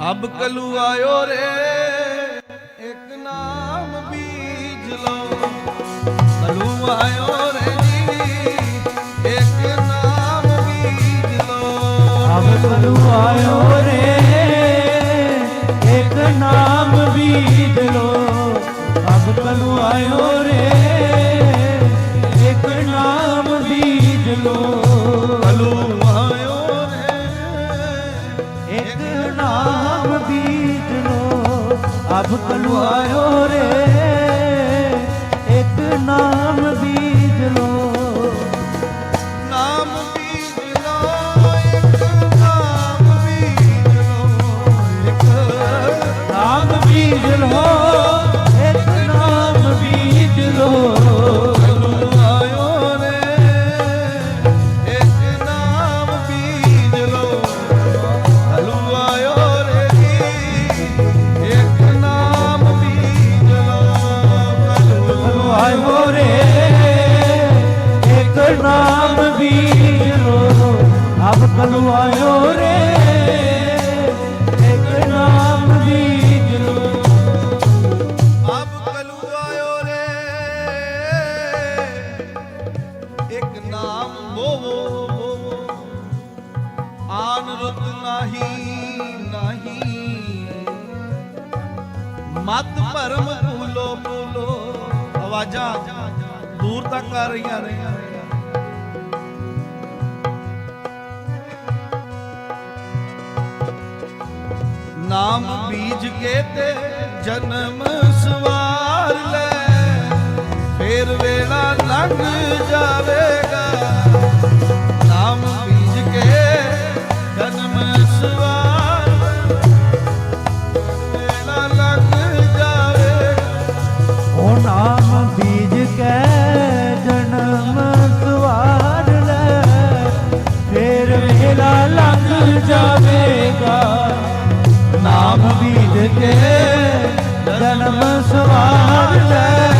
ਅਬ ਕਲੂ ਆਇਓ ਰੇ, ਇੱਕ ਨਾਮ ਬੀਜ ਲੋ ਕਲੂ ਆਇਓ ਰੇ ਜੀ, ਇੱਕ ਨਾਮ ਬੀਜ ਲੋ ਅਬ ਕਲੂ ਆਇਓ ਰੇ, ਇੱਕ ਨਾਮ ਬੀਜ ਲੋ ਅਬ ਆਇਓ ਰੇ। ਇੱਕ ਨਾਮ ਅਬ ਕਲੂ ਆਇਓ ਰੇ। ਇੱਕ ਨਾਮ ਬੀਜ ਲੋ ਅਬ ਕਲੂ ਰੇ। ਇੱਕ ਨਾਮ ਬੋਵੋ ਆਨ ਰੁਤ ਨਹੀਂ ਨਹੀਂ। ਮਤ ਭਰਮ ਭੂਲੋ ਭੂਲੋ। ਆਵਾਜ਼ਾਂ ਦੂਰ ਤੱਕ ਆ ਰਹੀਆਂ ਨੇ ਨਾਮ ਬੀਜ ਕੇ ਤੇ ਜਨਮ ਸਵਾਰ ਲੈ। ਫੇਰ ਵੇਲਾ ਲੰਘ ਜਾਵੇਗਾ। ਨਾਮ ਬੀਜ ਕੇ ਜਨਮ ਸਵਾਰ ਵੇਲਾ ਲੰਘ ਜਾਵੇਗਾ। ਉਹ ਨਾਮ ਬੀਜ ਕੇ ਜਨਮ ਸਵਾਰ ਲੈ। ਫੇਰ ਵੇਲਾ ਲੰਘ ਜਾਵੇ। ਨਾਮ ਕੇ ਜਨਮ ਸਵਾਰ ਲੈ